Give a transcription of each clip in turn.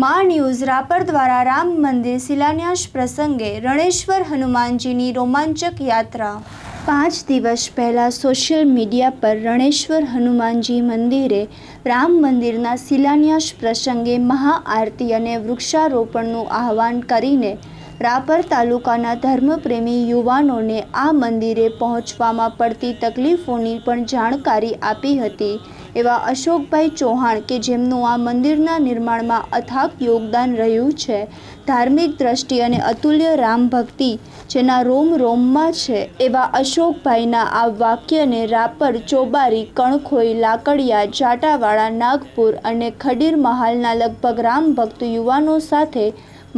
મા ન્યૂઝ રાપર દ્વારા રામ મંદિર શિલાન્યાસ પ્રસંગે રણેશ્વર હનુમાનજીની રોમાંચક યાત્રા. પાંચ દિવસ પહેલાં સોશિયલ મીડિયા પર રણેશ્વર હનુમાનજી મંદિરે રામ મંદિરના શિલાન્યાસ પ્રસંગે મહાઆરતી અને વૃક્ષારોપણનું આહવાન કરીને રાપર તાલુકાના ધર્મપ્રેમી યુવાનોને આ મંદિરે પહોંચવામાં પડતી તકલીફોની પણ જાણકારી આપી હતી. એવા અશોકભાઈ ચૌહાણ કે જેમનું આ મંદિરના નિર્માણમાં અથાગ યોગદાન રહ્યું છે. ધાર્મિક દ્રષ્ટિ અને અતુલ્ય રામ ભક્તિ જેના રોમ રોમમાં છે એવા અશોકભાઈના આ વાક્યને રાપર, ચોબારી, કણખોઈ, લાકડિયા જાટાવાળા નાગપુર અને ખડીર મહાલના લગભગ રામ ભક્ત યુવાનો સાથે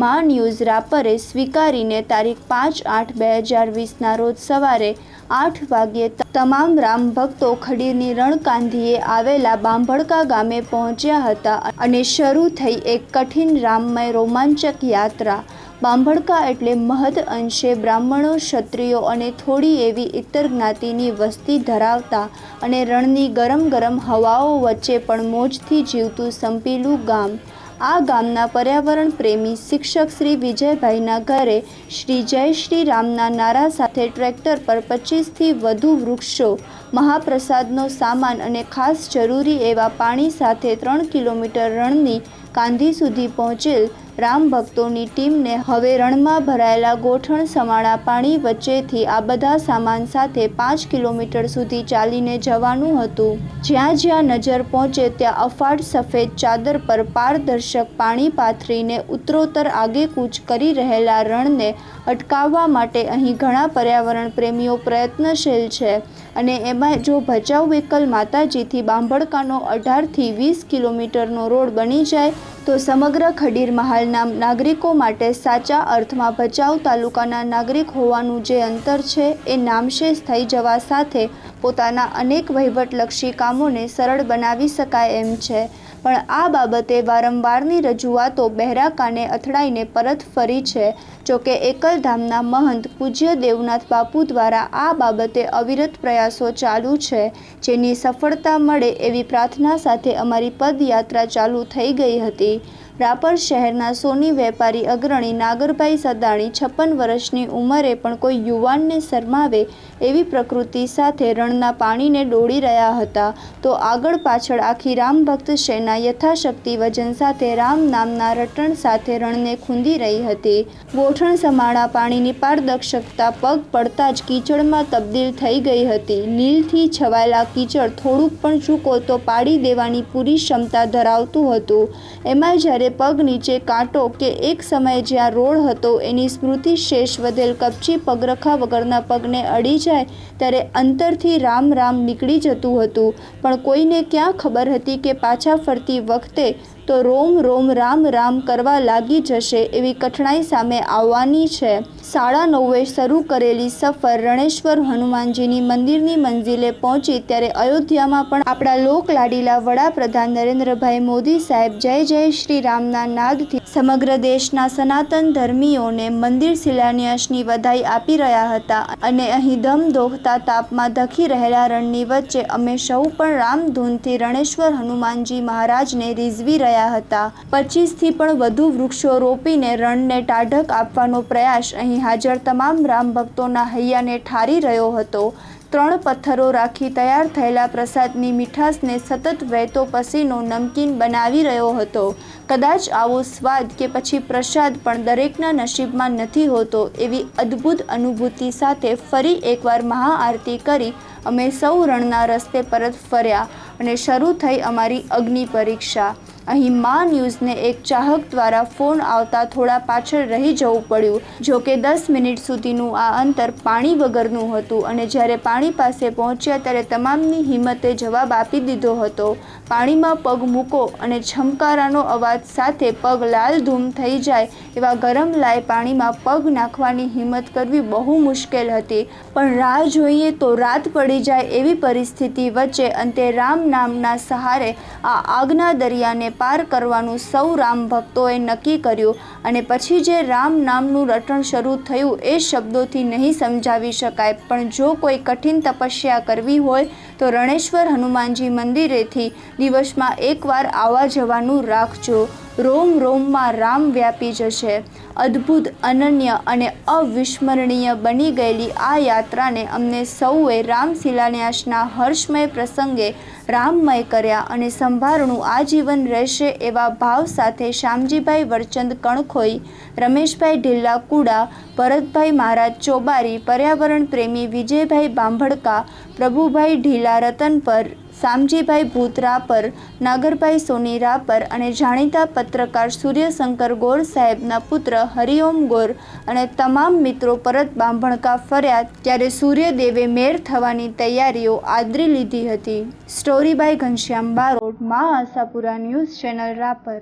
મા ન્યૂઝ રાપરે સ્વીકારીને તારીખ પાંચ આઠ બે હજાર વીસના રોજ સવારે આઠ વાગ્યે તમામ રામ ભક્તો ખડીરની રણકાંધીએ આવેલા બાંભડકા ગામે પહોંચ્યા હતા અને શરૂ થઈ એક કઠિન રામમય રોમાંચક યાત્રા. બાંભડકા એટલે મહદ અંશે બ્રાહ્મણો, ક્ષત્રિયો અને થોડી એવી ઇતર જ્ઞાતિની વસ્તી ધરાવતા અને રણની ગરમ ગરમ હવાઓ વચ્ચે પણ મોજથી જીવતું સંપીલું ગામ. આ ગામના પર્યાવરણ પ્રેમી શિક્ષક શ્રી વિજયભાઈના ઘરે શ્રી જય શ્રી રામના નારા સાથે ટ્રેક્ટર પર પચીસથી વધુ વૃક્ષો, મહાપ્રસાદનો સામાન અને ખાસ જરૂરી એવા પાણી સાથે ત્રણ કિલોમીટર રણની કાંધી સુધી પહોંચેલ રામ ભક્તોની ટીમને હવે રણમાં ભરાયેલા ગોઠણ સમાણા પાણી વચ્ચેથી આ બધા સામાન સાથે પાંચ કિલોમીટર સુધી ચાલીને જવાનું હતું. જ્યાં જ્યાં નજર પહોંચે ત્યાં અફાટ સફેદ ચાદર પર પારદર્શક પાણી પાથરીને ઉત્તરોત્તર આગેકૂચ કરી રહેલા રણને અટકાવવા માટે અહીં ઘણા પર્યાવરણ પ્રેમીઓ પ્રયત્નશીલ છે અને એમાં જો ભચાઉ વિકલ માતાજીથી બાંભડકાનો અઢારથી વીસ કિલોમીટરનો રોડ બની જાય તો સમગ્ર ખડીર મહાલના નાગરિકો માટે સાચા અર્થમાં ભચાઉ તાલુકાના નાગરિક હોવાનું જે અંતર છે એ નામશેષ થઈ જવા સાથે પોતાના અનેક વહીવટલક્ષી કામોને સરળ બનાવી શકાય એમ છે. પણ આ બાબતે વારંવારની રજૂઆતો બહેરા કાને અથડાઈને પરત ફરી છે. જોકે એકલધામના મહંત પૂજ્ય દેવનાથ બાપુ દ્વારા આ બાબતે અવિરત પ્રયાસો ચાલુ છે. જેની સફળતા મળે એવી પ્રાર્થના સાથે અમારી પદયાત્રા ચાલુ થઈ ગઈ હતી. રાપર શહેરના સોની વેપારી અગ્રણી નાગરભાઈ સદાણી છપ્પન વર્ષની ઉંમરે પણ કોઈ યુવાનને શરમાવે એવી પ્રકૃતિ સાથે રણના પાણીને ડોળી રહ્યા હતા. તો આગળ પાછળ આખી રામ ભક્ત સેના યથાશક્તિ વજન સાથે રામ નામના રટણ સાથે રણને ખૂંદી રહી હતી. ગોઠણ સમાણા પાણીની પારદર્શકતા પગ પડતા જ કીચડમાં તબદીલ થઈ ગઈ હતી. લીલથી છવાયેલા કીચડ થોડુંક પણ ચૂકો તો પાડી દેવાની પૂરી ક્ષમતા ધરાવતું હતું. એમાં જ્યારે પગ નીચે કાંટો કે એક સમયે જ્યાં રોડ હતો, એની સ્મૃતિ શેષ વધેલ કપચી પગરખા વગરના પગને અડી જાય ત્યારે અંતરથી રામ રામ નીકળી જતું હતું. પણ કોઈને ક્યાં ખબર હતી કે પાછા ફરતી વખતે તો રોમ રોમ, રામ રામ કરવા લાગી જશે એવી કઠણાઈ સામે આવવાની છે. સાડા નવે શરૂ કરેલી સફર રણેશ્વર હનુમાનજીની મંદિરની મંજિલે પહોંચી ત્યારે અયોધ્યામાં પણ આપણા લોકલાડીલા વડાપ્રધાન નરેન્દ્રભાઈ મોદી સાહેબ જય જય શ્રી રામના નાદથી સમગ્ર દેશના સનાતન ધર્મીઓને મંદિર શિલાન્યાસની વધાઈ આપી રહ્યા હતા અને અહીં ધમ દોહતા તાપમાં ધખી રહેલા રણની વચ્ચે અમે સૌ પણ રામધૂનથી રણેશ્વર હનુમાનજી મહારાજને રીઝવી રહ્યા હતા. પચીસથી પણ વધુ વૃક્ષો રોપીને રણને ટાઢક આપવાનો પ્રયાસ અહીં હાજર તમામ રામ ભક્તોના હૈયાને ઠારી રહ્યો હતો. ત્રણ પથ્થરો રાખી તૈયાર થયેલા પ્રસાદની મીઠાશને સતત વહેતો પસીનો નમકીન બનાવી રહ્યો હતો. કદાચ આવો સ્વાદ કે પછી પ્રસાદ પણ દરેકના નસીબમાં નથી હોતો એવી અદ્ભુત અનુભૂતિ સાથે ફરી એકવાર મહાઆરતી કરી અમે સૌ રણના રસ્તે પરત ફર્યા અને શરૂ થઈ અમારી અગ્નિ પરીક્ષા. અહીં મા ન્યૂઝને એક ચાહક દ્વારા ફોન આવતા થોડા પાછળ રહી જવું પડ્યું. જો કે દસ મિનિટ સુધીનું આ અંતર પાણી વગરનું હતું અને જ્યારે પાણી પાસે પહોંચ્યા ત્યારે તમામની હિંમતે જવાબ આપી દીધો હતો. પાણીમાં પગ મૂકો અને છમકારાનો અવાજ સાથે પગ લાલ ધૂમ થઈ જાય એવા ગરમ લાય પાણીમાં પગ નાખવાની હિંમત કરવી બહુ મુશ્કેલ હતી. પણ રાહ જોઈએ તો રાત પડી જાય એવી પરિસ્થિતિ વચ્ચે અંતે રામ નામના સહારે આ આગના દરિયાને પાર કરવાનું સૌ રામ ભક્તોએ નક્કી કર્યું અને પછી જે રામ નામનું રટણ શરૂ થયું એ શબ્દોથી નહીં સમજાવી શકાય. પણ જો કોઈ કઠિન તપસ્યા કરવી હોય તો રણેશ્વર હનુમાનજી મંદિરેથી દિવસમાં એકવાર આવવા જવાનું રાખજો. રોમ રોમમાં રામ વ્યાપી જશે. અદ્ભુત, અનન્ય અને અવિસ્મરણીય બની ગયેલી આ યાત્રાને અમને સૌએ રામ શિલાન્યાસના હર્ષમય પ્રસંગે રામમય કર્યા અને સંભારણું આજીવન રહેશે એવા ભાવ સાથે શ્યામજીભાઈ વરચંદ કણખોઈ, રમેશભાઈ ઢીલ્લા કુડા, ભરતભાઈ મહારાજ ચોબારી, પર્યાવરણ પ્રેમી વિજયભાઈ બાંભડકા, પ્રભુભાઈ ઢીલા રતનપર શામજીભાઈ ભૂત રાપર નાગરભાઈ સોની રાપર અને જાણીતા પત્રકાર સૂર્યશંકર ગોર સાહેબના પુત્ર હરિઓમ ગોર અને તમામ મિત્રો પરત બાંભણકા ફર્યા ત્યારે સૂર્યદેવે મેર થવાની તૈયારીઓ આદરી લીધી હતી. સ્ટોરી બાય ઘનશ્યામ બારોટ મા આશાપુરા ન્યૂઝ ચેનલ રાપર.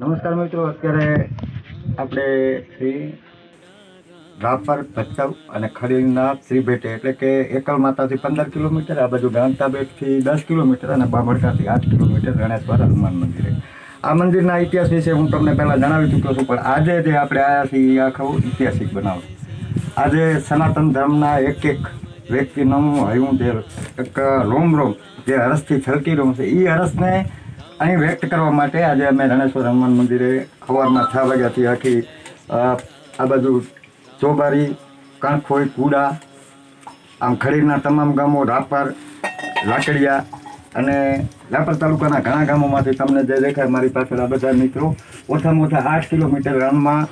નમસ્કાર મિત્રો, અત્યારે આપણે શ્રી રાપર ભચાઉ અને ખડીનાથ શ્રી ભેટે, એટલે કે એકલ માતાથી પંદર કિલોમીટર, આ બાજુ ગાંતાબેટથી દસ કિલોમીટર અને બાબરકાથી આઠ કિલોમીટર ગણેશ્વર હનુમાન મંદિરે. આ મંદિરના ઇતિહાસ વિશે હું તમને પહેલાં જણાવી ચૂક્યો છું, પણ આજે જે આપણે આવ્યા છીએ આખો ઐતિહાસિક બનાવ આજે સનાતન ધર્મના એક એક વ્યક્તિનું હયું જે એક રોમ રોમ જે હરસથી છલકી રહ્યું છે એ હરસને અહીં વ્યક્ત કરવા માટે આજે અમે રણેશ્વર હનુમાન મંદિરે સવારના છ વાગ્યાથી આખી આ બાજુ ચોબારી, કણખોઈ, કુડા, આમ ખડીરના તમામ ગામો, રાપર, લાકડિયા અને રાપર તાલુકાના ઘણા ગામોમાંથી તમને જે દેખાય મારી પાછળ આ બધા મિત્રો, ઓછામાં ઓછા આઠ કિલોમીટર રણમાં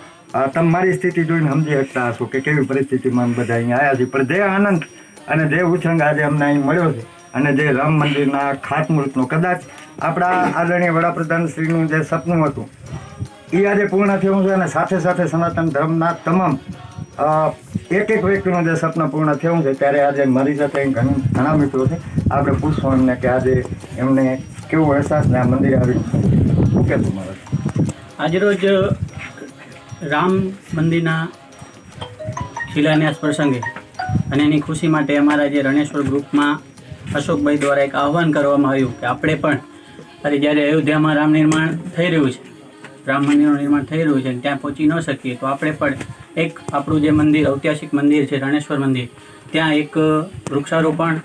તમે મારી સ્થિતિ જોઈને સમજી શકતા હશો કે કેવી પરિસ્થિતિમાં બધા અહીંયા આવ્યા છીએ. પણ જે આનંદ અને જે ઉછંગ આજે અમને અહીં મળ્યો છે અને જે રામ મંદિરના ખાતમુહૂર્તનો કદાચ આપણા આદરણીય વડાપ્રધાન શ્રીનું જે સપનું હતું, એ આજે પૂર્ણ થયું છે અને સાથે સાથે સનાતન ધર્મના તમામ એક એક વ્યક્તિનું જે સપનું પૂર્ણ થયું છે, ત્યારે આજે મારી સાથે ઘણા મિત્રો છે. આપણે પૂછશું એમને કે આજે એમને કેવો અહેસાસ ને આ મંદિરે આવ્યું શું કહેતું મારે આજરોજ રામ મંદિરના શિલાન્યાસ પ્રસંગે અને એની ખુશી માટે અમારા જે રણેશ્વર ગ્રુપમાં અશોકભાઈ દ્વારા એક આહવાન કરવામાં આવ્યું કે આપણે પણ અરે જ્યારે અયોધ્યામાં રામ નિર્માણ થઈ રહ્યું છે, રામ મંદિરનું નિર્માણ થઈ રહ્યું છે અને ત્યાં પહોંચી ન શકીએ, તો આપણે પણ એક આપણું જે મંદિર, ઐતિહાસિક મંદિર છે, રણેશ્વર મંદિર, ત્યાં એક વૃક્ષારોપણ,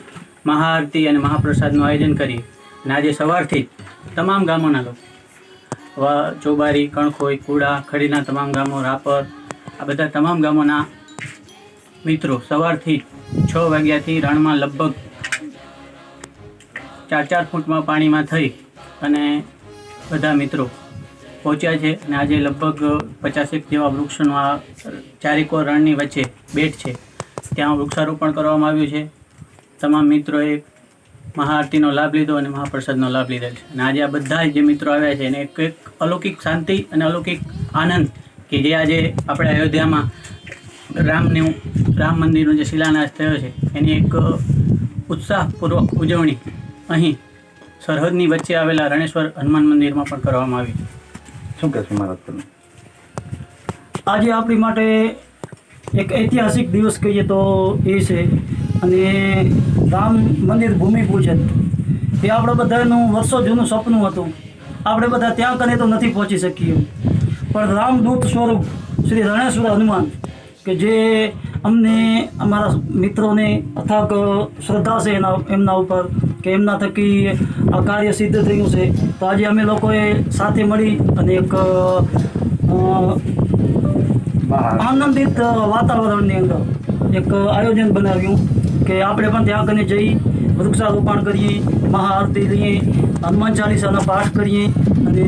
મહાઆરતી અને મહાપ્રસાદનું આયોજન કરીએ. અને આજે સવારથી તમામ ગામોના લોકો ચોબારી, કણખોઈ, કુડા, ખડીના તમામ ગામો, રાપર, આ બધા તમામ ગામોના મિત્રો સવારથી છ વાગ્યાથી રણમાં લગભગ ચાર ચાર ફૂટમાં પાણીમાં થઈ અને બધા મિત્રો પહોંચ્યા છે અને આજે લગભગ પચાસેક જેવા વૃક્ષોનો આ ચારેકો રણની વચ્ચે બેટ છે. ત્યાં વૃક્ષારોપણ કરવામાં આવ્યું છે. તમામ મિત્રોએ મહાઆરતીનો લાભ લીધો અને મહાપ્રસાદનો લાભ લીધેલ છે. અને આજે આ બધા જે મિત્રો આવ્યા છે એને એક એક અલૌકિક શાંતિ અને અલૌકિક આનંદ કે જે આજે આપણે અયોધ્યામાં રામનું, રામ મંદિરનો જે શિલાન્યાસ થયો છે, એની એક ઉત્સાહપૂર્વક ઉજવણી અહીં સરહદની વચ્ચે આવેલા રણેશ્વર હનુમાન મંદિરમાં પણ કરવામાં આવી શું કહેશું મહારાજ તમે? આજે આપણી માટે એક ઐતિહાસિક દિવસ કહીએ તો એ છે અને રામ મંદિર ભૂમિપૂજન એ આપણા બધાનું વર્ષો જૂનું સપનું હતું. આપણે બધા ત્યાં કને તો નથી પહોંચી શકીએ. પણ રામદૂત સ્વરૂપ શ્રી રણેશ્વર હનુમાન કે જે અમને અમારા મિત્રોને અથાગ શ્રદ્ધા છે એના એમના ઉપર કે એમના થકી આ કાર્ય સિદ્ધ થયું છે. તો આજે અમે લોકોએ સાથે મળી અને એક આનંદિત વાતાવરણની અંદર એક આયોજન બનાવ્યું કે આપણે પણ ત્યાં કને જઈ વૃક્ષારોપણ કરીએ મહાઆરતી લઈએ હનુમાન ચાલીસાનો પાઠ કરીએ અને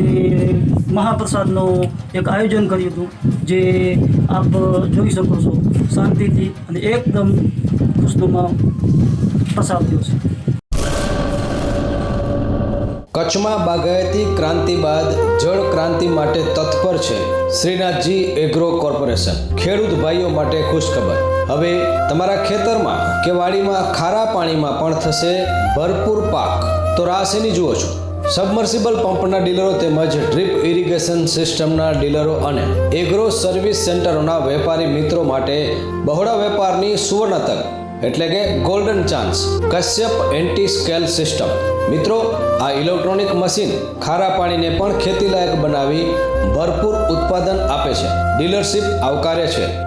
મહાપ્રસાદનું એક આયોજન કર્યું હતું જે આપ જોઈ શકો છો. શાંતિથી અને એકદમ ખુશનુમા પ્રસાદ થયો છે. કચ્છમાં બાગાયતી ક્રાંતિ બાદ જળ ક્રાંતિ માટે તત્પર છે શ્રીનાથજી એગ્રો કોર્પોરેશન ખેડૂત ભાઈઓ માટે ખુશખબર. હવે તમારા ખેતરમાં કે વાડીમાં ખારા પાણીમાં પણ થશે ભરપૂર પાક. તો રાહ શેની જુઓ છો. સબમર્સિબલ પંપના ડીલરો તેમજ ડ્રીપ ઇરિગેશન સિસ્ટમના ડીલરો અને એગ્રો સર્વિસ સેન્ટરોના વેપારી મિત્રો માટે બહોળા વેપારની સુવર્ણ તક. એટલે કે golden chance Kashyap anti scale system મિત્રો, આ ઇલેક્ટ્રોનિક મશીન ખારા પાણીને પણ ખેતીલાયક બનાવી ભરપૂર ઉત્પાદન આપે છે. ડીલરશીપ આવકારે છે.